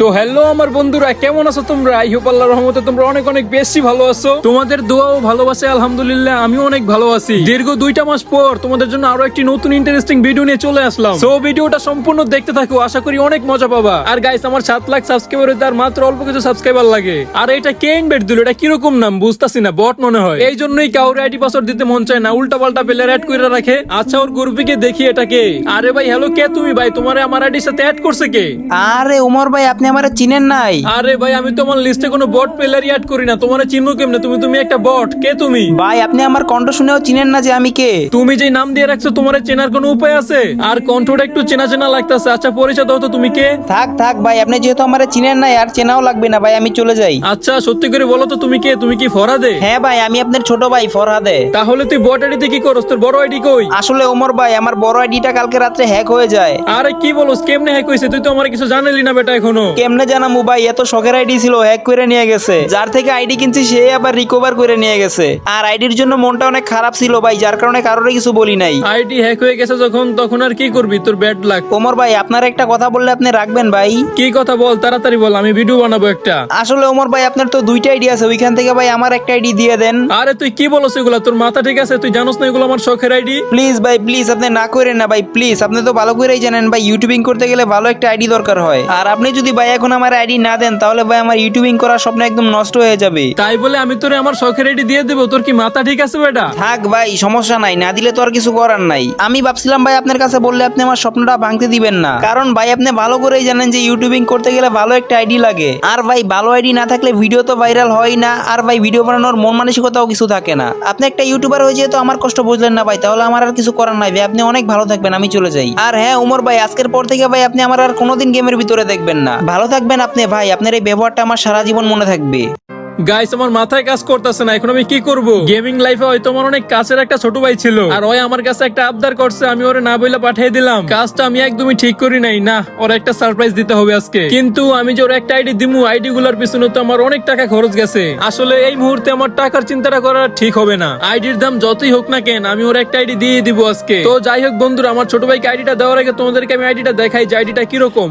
তো হ্যালো আমার বন্ধুরা, কেমন আছো তোমরা? আই হোপ আল্লাহর রহমতে তোমরা অনেক অনেক বেশি ভালো আছো। তোমাদের দোয়া ও ভালোবাসে আলহামদুলিল্লাহ আমিও অনেক ভালো আছি। দীর্ঘ দুইটা মাস পর তোমাদের জন্য আরও একটি নতুন ইন্টারেস্টিং ভিডিও নিয়ে চলে আসলাম। সো ভিডিওটা সম্পূর্ণ দেখতে থাকো, আশা করি অনেক মজা পাবা। আর গাইস আমার সাত লাখ সাবস্ক্রাইবার তার মাত্র অল্প কিছু সাবস্ক্রাইবার লাগে। আর এটা কে ইনভাইট দিল? এটা কীরকম নাম? বুঝতাছি না বট মনে হয়। এই জন্যই কাউরে আইডি পাসওয়ার্ড দিতে মন চায় না উল্টা পাল্টা প্লেয়ার অ্যাড করে রাখে। আচ্ছা ওর গ্রুপে দেখি এটা কে। আরে ভাই হ্যালো কে তুমি ভাই? তোমার আমার আইডির সাথে অ্যাড করছে কে? আরে উমর ভাই, আপনি আমার চিনেন নাই? আরে ভাই আমি তোমার লিস্টে কোনো বট প্লেয়ার অ্যাড করি না। তোমার চিনবো কেমনে? তুমি তুমি একটা বট কে তুমি? ভাই আপনি আমার কণ্ঠ শুনেও চিনেন না যে আমি কে। তুমি যে নাম দিয়ে রাখছো তোমার চেনার কোনো উপায় আছে? আর কণ্ঠটা একটু চেনা চেনা লাগতেছে। আচ্ছা পরিচয় দাও তো তুমি কে? থাক থাক ভাই আপনি যেহেতু আমার চিনেন নাই আর চেনাও লাগবে না ভাই আমি চলে যাই। আচ্ছা সত্যি করে বলো তো তুমি কে? তুমি কি ফরাদে হ্যাঁ ভাই আমি আপনার ছোট ভাই ফরহাদে। তাহলে তুই বট আইডিতে কি করস? তোর বড় আইডি কই? আসলে ওমর ভাই আমার বড় আইডিটা কালকে রাত্রে হ্যাক হয়ে যায়। আরে কি বলস কেমনে হ্যাক হইছে? তুই তো আমার কিছু জানালি না বেটা এখনও। কেমনে জানামু ভাই? এত শখের আইডি ছিল হ্যাক করে নিয়ে গেছে। যার থেকে আইডি কিনছি সে আবার রিকভার করে নিয়ে গেছে। আর আইডির জন্য মনটা অনেক খারাপ ছিল ভাই যার কারণে কারোর কিছু বলি নাই। আইডি হ্যাক হয়ে গেছে যখন তখন আর কি করবি? তোর ব্যাড লাক ওমর ভাই আপনার একটা কথা বললে আপনি রাখবেন ভাই? কি কথা বল? তাড়াতাড়ি বল আমি ভিডিও বানাবো একটা। আসলে ওমর ভাই আপনার তো দুইটা আইডি আছে ওইখান থেকে ভাই আমার একটা আইডি দিয়ে দেন। আরে তুই কি বলছ এগুলা? তোর মাথা ঠিক আছে? তুই জানোস না এগুলো আমার শখের আইডি? প্লিজ ভাই প্লিজ আপনি না করেন না ভাই প্লিজ। আপনি তো ভালো করেই জানেন ভাই ইউটিউবিং করতে গেলে ভালো একটা আইডি দরকার হয়। আর আপনি যদি ভাই এখন আমার আইডি না দেন তাহলে ভাই আমার ইউটিউবিং করার স্বপ্ন একদম নষ্ট হয়ে যাবে। তাই বলে আমি তোরে আমার শখের আইডি দিয়ে দেবো তোর কি মাথা ঠিক আছে বেটা? থাক ভাই সমস্যা নাই না দিলে তো আর কিছু করার নাই। আমি ভাবছিলাম ভাই আপনার কাছে বললে আপনি আমার স্বপ্নটা ভাঙতে দিবেন না। কারণ ভাই আপনি ভালো করেই জানেন যে ইউটিউবিং করতে গেলে ভালো একটা আইডি লাগে। আর ভাই ভালো আইডি না থাকলে ভিডিও তো ভাইরাল হয় না আর ভাই ভিডিও বানানোর মন মানসিকতাও কিছু থাকে না। আপনি একটা ইউটিউবার হয়ে যেহেতু আমার কষ্ট বুঝলেন না ভাই তাহলে আমার আর কিছু করার নাই ভাই আপনি অনেক ভালো থাকবেন আমি চলে যাই। আর হ্যাঁ উমর ভাই আজকের পর থেকে ভাই আপনি আমার আর কোনোদিন গেমের ভিতরে দেখবেন না। ভালো থাকবেন আপনি ভাই, আপনার এই ব্যবহারটা আমার সারা জীবন মনে থাকবে। গাইস আমার মাথায় কাজ করতেছে না, এখন আমি কি করব? গেমিং লাইফে হয়তো আমার অনেক কাছের একটা ছোট ভাই ছিল। আর ওই আমার কাছে একটা আবদার করছে, আমি ওরে না বইলা পাঠিয়ে দিলাম। কাজটা আমি একদমই ঠিক করি নাই। না, ওর একটা সারপ্রাইজ দিতে হবে আজকে। কিন্তু আমি যে ওর একটা আইডি দিমু আইডি গুলার পিছনে তো আমার অনেক টাকা খরচ গেছে। আসলে এই মুহূর্তে আমার টাকার চিন্তাটা করা ঠিক হবে না। আইডির দাম যতই হোক না কেন, আমি ওর একটা আইডি দিয়ে দিব আজকে। তো যাই হোক বন্ধুরা, আমার ছোট ভাইকে আইডিটা দেওয়ার আগে তোমাদেরকে আমি আইডিটা দেখাই যে আইডিটা কীরকম।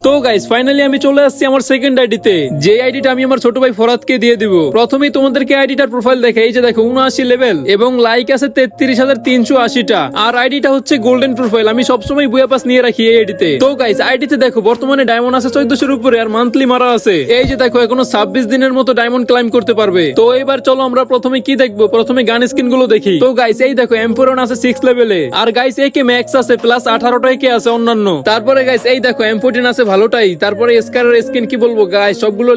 তো গাইস ফাইনালি আমি চলে আসছি আমার সেকেন্ড আইডিতে যে আইডিটা আমি আমার ছোট ভাই ফরাদকে দিয়ে দিব। প্রথমেই তোমাদেরকে আইডিটার প্রোফাইল দেখে এই যে দেখো, উনআশি লেভেল এবং লাইক আছে তেত্রিশ হাজার তিনশো আশিটা। আর আইডিটা হচ্ছে গোল্ডেন প্রোফাইল আমি সবসময় বুয়া পাস নিয়ে রাখি এই আইডিতে তো। গাইস আইডিতে দেখো, বর্তমানে ডায়মন্ড আছে চোদ্দশোর উপরে আর মান্থলি মারা আছে। এই যে দেখো, এখনও ছাব্বিশ দিনের মতো ডায়মন্ড ক্লাইম করতে পারবে। তো এবার চলো আমরা প্রথমে কি দেখব? প্রথমে গান স্কিনগুলো দেখি। তো গাইস এই দেখো এম্পোরন আছে সিক্স লেভেলে আর গাইস একে ম্যাক্স আছে প্লাস আঠারোটা একে আছে অন্যান্য। তারপরে গাইস এই দেখো এম আছে ভালোটাই। তারপরে স্কারের স্কিন কি বলব গাইস সবগুলো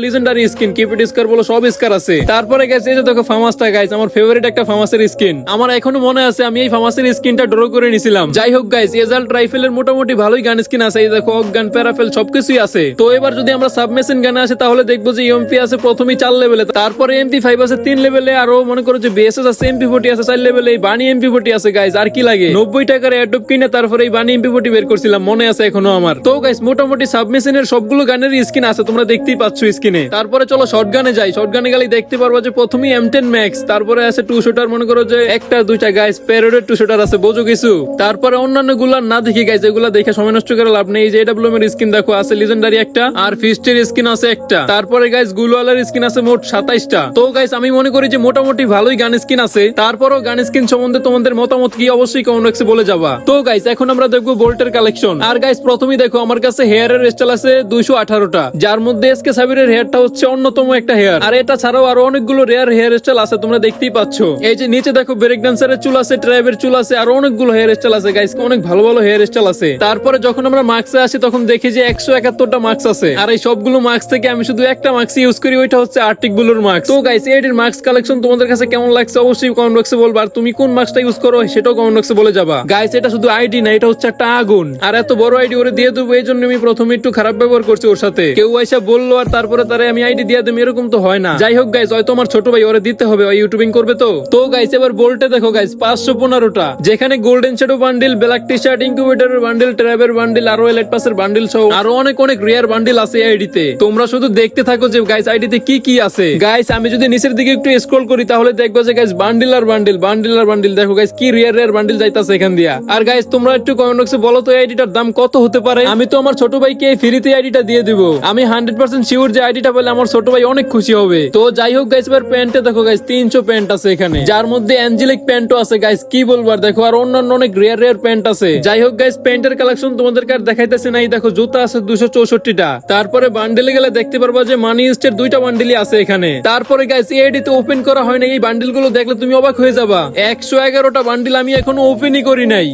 স্কিন স্কার বলো, সব স্কার আছে। তারপরে এই যে দেখো ফামাসটা গাইস আমার ফেভারিট একটা ফামাসের স্কিন আমার এখনও মনে আছে, আমি এই ফামাসের স্কিনটা ড্র করে নিছিলাম যাই হোক গাইস এজাল্ট রাইফেলের মোটামুটি ভালোই গান স্কিন আছে। এই দেখো গান প্যারাফেল সবকিছুই আছে। তো এবার যদি আমরা সাবমেশিন গানে আসে, তাহলে দেখব যে এমপি আছে প্রথমেই চার লেভেলে তারপরে এমপি ফাইভ আছে তিন লেভেলে আরও মনে করো যে বিএসএস আছে এমপি ফোর্টি আছে, চার লেভেলে এই বানি এমপি ফোর্টি আছে গাইস আর কি লাগে? নব্বই টাকার অ্যাডপ কিনে তারপরে এই বানি এমপি ফোর্টি বের করছিলাম, মনে আছে এখনও আমার। তো গাইস মোটামুটি সাবমেশনের সবগুলো গানের স্কিন আছে, তোমরা দেখতেই পাচ্ছ স্কিনে তারপরে চলো শর্ট গানে যাই। শর্ট গানে গেলে দেখতে পারব যে প্রথমেই এম টেন ম্যাক্স তারপরে আছে টু শুটার মনে করো যে একটা, দুইটা গাইস প্যারোডের টু শুটার আছে, বোঝো কিছু? তারপরে অন্যান্যগুলা না দেখি গাইস এগুলা দেখে সময় নষ্ট করে লাভ নেই। এই যে এডাব্লিউ এর স্কিন দেখো, আছে লিজেন্ডারি একটা, আর ফিস্টের স্কিন আছে একটা। তারপরে গাইস গুলওয়ালার স্কিন আছে মোট সাতাইশটা। তো গাইস আমি মনে করি যে মোটামুটি ভালোই গান স্কিন আছে। তারপরও গান স্কিন সম্বন্ধে তোমাদের মতামত কি, অবশ্যই কমেন্ট বক্সে বলে যাবা। তো গাইস এখন আমরা দেখব বোল্টের কালেকশন আর গাইস প্রথমেই দেখো, আমার কাছে হেয়ারের স্টাইল আছে দুইশো আঠারোটা। যার মধ্যে এসকে সাবিরের হেয়ারটা হচ্ছে অন্যতম একটা হেয়ার আর এটা ছাড়াও আরও অনেকগুলো রেয়ার হেয়ার স্টাইল আছে, তোমরা দেখতেই পাচ্ছ। এই যে নিচে দেখো ব্রেক ডান্সারের চুল আছে ট্রাইবের চুল আছে, আর অনেকগুলো হেয়ার স্টাইল আছে গাইস অনেক ভালো ভালো হেয়ার স্টাইল আছে। তারপরে যখন আমরা মার্কসে আসি, তখন দেখি যে একশো একাত্তরটা মার্কস আছে। আর এই সবগুলো মার্কস থেকে আমি শুধু একটা মার্কস ইউজ করি, ওইটা হচ্ছে আর্টিকগুলোর মার্কস তো গাইস এটির মার্কস কালেকশন তোমাদের কাছে কেমন লাগছে অবশ্যই কমেন্ট বক্সে বলবা। আর তুমি কোন মার্কসটা ইউজ করো, সেটাও কমেন্ট বক্সে বলে যাবা। গাইস এটা শুধু আইডি না, এটা হচ্ছে একটা আগুন। আর এত বড় আইডি ওরে দিয়ে দেবো, এই জন্য আমি প্রথমে একটু খারাপ ব্যবহার করছে ওর সাথে। কেউ এসে বলল, আর তারপরে তারা আমি আইডি দিয়ে দেবো এরকম তো হয় না। যাই হোক গাইস হয়তো আমার ছোট ভাই ওরে দিতে হবে, ওই ইউটিউবিং করবে তো। তো গাইস এবার বোল্টে দেখো গাইস পাঁচশো পনেরোটা। যেখানে golden shadow bundle black T shirt ইনকিউবেটরের bundle ট্র্যাবের বান্ডিল আরও এলেট পাসের বান্ডিল সহ আরও অনেক অনেক রিয়ার বান্ডিল আছে এই আইডিতে তোমরা শুধু দেখতে থাকো যে গাইস আইডিতে কি কি আছে। গাইস আমি যদি নিচের দিকে একটু স্ক্রল করি, তাহলে দেখব যে গাইস বান্ডিল আর বান্ডিল বান্ডিল আর বান্ডিল দেখো গাইস কি রিয়ার রিয়ার বান্ডিল যাইতাছে এখান দিয়া। আর গাইস তোমরা একটু কমেন্ট বক্সে বলো তো এই আইডিটার দাম কত হতে পারে? আমি তো আমার ছোট ভাইকে এই ফ্রিতে আইডিটা দিয়ে দিব। আমি হান্ড্রেড পার্সেন্ট শিওর যে আইডিটা পেলে আমার ছোট ভাই অনেক খুশি হবে। তো যাই হোক গাইস এবার প্যান্টে দেখো গাইস তিনশো প্যান্ট আছে এখানে। যার মধ্যে অ্যাঞ্জেলিক প্যান্টও আছে গাইস কি বলব আর দেখো, আর অন্যান্য অনেক রেয়ার রেয়ার প্যান্ট আছে। যাই হোক গাইস প্যান্টের কালেকশন তোমাদেরকে আর দেখাইতেছে নাই দেখো, জুতা আছে দুশো চৌষট্টিটা। তারপরে বান্ডেলে গেলে দেখতে পারবা যে মানি ইস্টের দুইটা বান্ডেলই আছে এখানে। তারপরে গাইস এই আইডিতে ওপেন করা হয় না এই বান্ডেলগুলো দেখলে তুমি অবাক হয়ে যাবা। একশো এগারোটা বান্ডেল আমি এখনও ওপেনই করি নাই।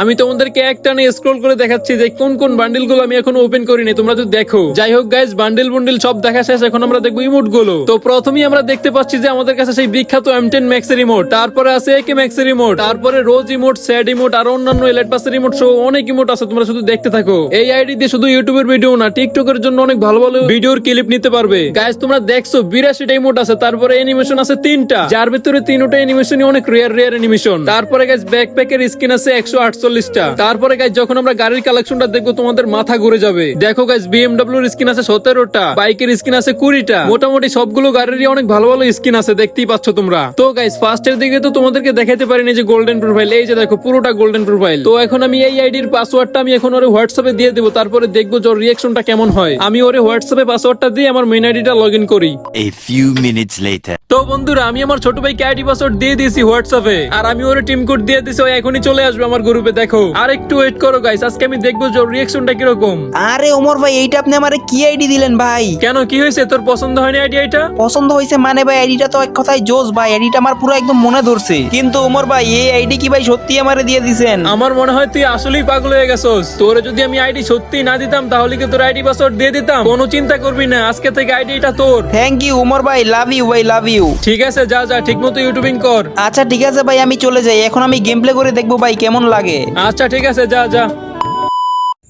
আমি তোমাদেরকে একটা স্ক্রল করে দেখাচ্ছি যে কোন কোন বান্ডিলগুলো আমি এখন ওপেন করিনি, তোমরা যদি দেখো। যাই হোক গাইজ বান্ডিল বুন্ডিল সব দেখা শেষ, এখন আমরা দেখব ইমোটগুলো। তো প্রথমেই আমরা দেখতে পাচ্ছি যে আমাদের কাছে সেই বিখ্যাত এম টেন ম্যাক্সের ইমোট তারপরে আছে একে ম্যাক্সের ইমোট তারপরে রোজ ইমোট স্যাড ইমোট আর অন্যান্য এলেট পাসের ইমোট সহ অনেক ইমোট আছে, তোমরা শুধু দেখতে থাকো। এই আইডি দিয়ে শুধু ইউটিউবের ভিডিও না টিকটকের জন্য অনেক ভালো ভালো ভিডিওর ক্লিপ নিতে পারবে। গাইজ তোমরা দেখছ, বিরাশিটা ইমোট আছে, তারপরে অ্যানিমেশন আছে তিনটা। যার ভিতরে তিনটা অ্যানিমেশনই অনেক রেয়ার রেয়ার অ্যানিমেশন তারপরে গাইজ ব্যাকপ্যাকের স্কিন আছে একশো আট আটচল্লিশটা তারপরে গাইজ যখন আমরা গাড়ির কালেকশনটা দেখব তোমাদের মাথা ঘুরে যাবে। দেখো গাইজ বিএমডব্লিউ এর স্কিন আছে সতেরোটা বাইকের স্কিন আছে কুড়িটা। মোটামুটি সবগুলো গাড়িরই অনেক ভালো ভালো স্কিন আছে দেখতেই পাচ্ছ তোমরা। তো গাইজ ফার্স্টের দিকে তো তোমাদেরকে দেখাতে পারিনি যে গোল্ডেন প্রোফাইল এই যে দেখো পুরোটা গোল্ডেন প্রোফাইল তো এখন আমি এই আইডির পাসওয়ার্ডটা আমি এখন ওরে হোয়াটসঅ্যাপে দিয়ে দেবো তারপরে দেখব যে রিয়াকশনটা কেমন হয়। আমি ওরে হোয়াটসঅ্যাপে পাসওয়ার্ডটা দিয়ে আমার মেইন আইডিটা লগ ইন করি। A few minutes later. তো বন্ধুরা আমি আমার ছোট ভাইকে আইডি পাসওয়ার্ড দিয়ে দিয়েছি হোয়াটসঅ্যাপে। আর আমি ওর টিম কোড দিয়ে দিয়েছি ও এখনই চলে আসবে আমার গ্রুপে দেখো। আর একটু ওয়েট করো গাইস আজকে আমি দেখব যে রিয়াকশনটা কীরকম। আরে ওমর ভাই এইটা আপনি আমারে কি আইডি দিলেন ভাই? কেন কি হয়েছে? তোর পছন্দ হয়নি আইডি এটা? পছন্দ হয়েছে মানে ভাই আইডিটা তো এক কথায় জোস ভাই। আইডিটা আমার পুরো একদম মনে ধরছে। কিন্তু ওমর ভাই এই আইডি কি ভাই সত্যি আমারে দিয়ে দিছেন? আমার মনে হয় তুই আসলেই পাগল হয়ে গেছস। তোরে যদি আমি আইডি সত্যি না দিতাম তাহলে কি তোর আইডি পাসওয়ার্ড দিয়ে দিতাম? কোনো চিন্তা করবি না আজকে থেকে আইডি এটা তোর। থ্যাংক ইউ ওমর ভাই। লাভ ইউ ভাই লাভ ইউ ঠিক আছে যা যা ঠিক মতো ইউটিউবিং কর। আচ্ছা ঠিক আছে ভাই আমি চলে যাই। এখন আমি গেম প্লে করে দেখব ভাই কেমন লাগে আচ্ছা ঠিক আছে, যা যা।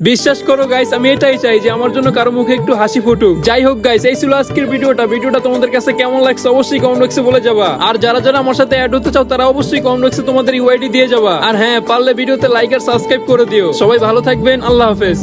বিশ্বাস করো গাইস আমি এটাই চাই যে আমার জন্য কারও মুখে একটু হাসি ফুটুক। যাই হোক গাইস এই ছিল আজকের ভিডিওটা। ভিডিওটা তোমাদের কাছে কেমন লাগছে অবশ্যই কমেন্ট বক্সে বলে যাবা। আর যারা যারা আমার সাথে অ্যাড হতে চাও, তারা অবশ্যই কমেন্ট বক্সে তোমাদের ইউআইডি দিয়ে যাবা। আর হ্যাঁ পারলে ভিডিওতে লাইক আর সাবস্ক্রাইব করে দিও। সবাই ভালো থাকবেন, আল্লাহ হাফেজ।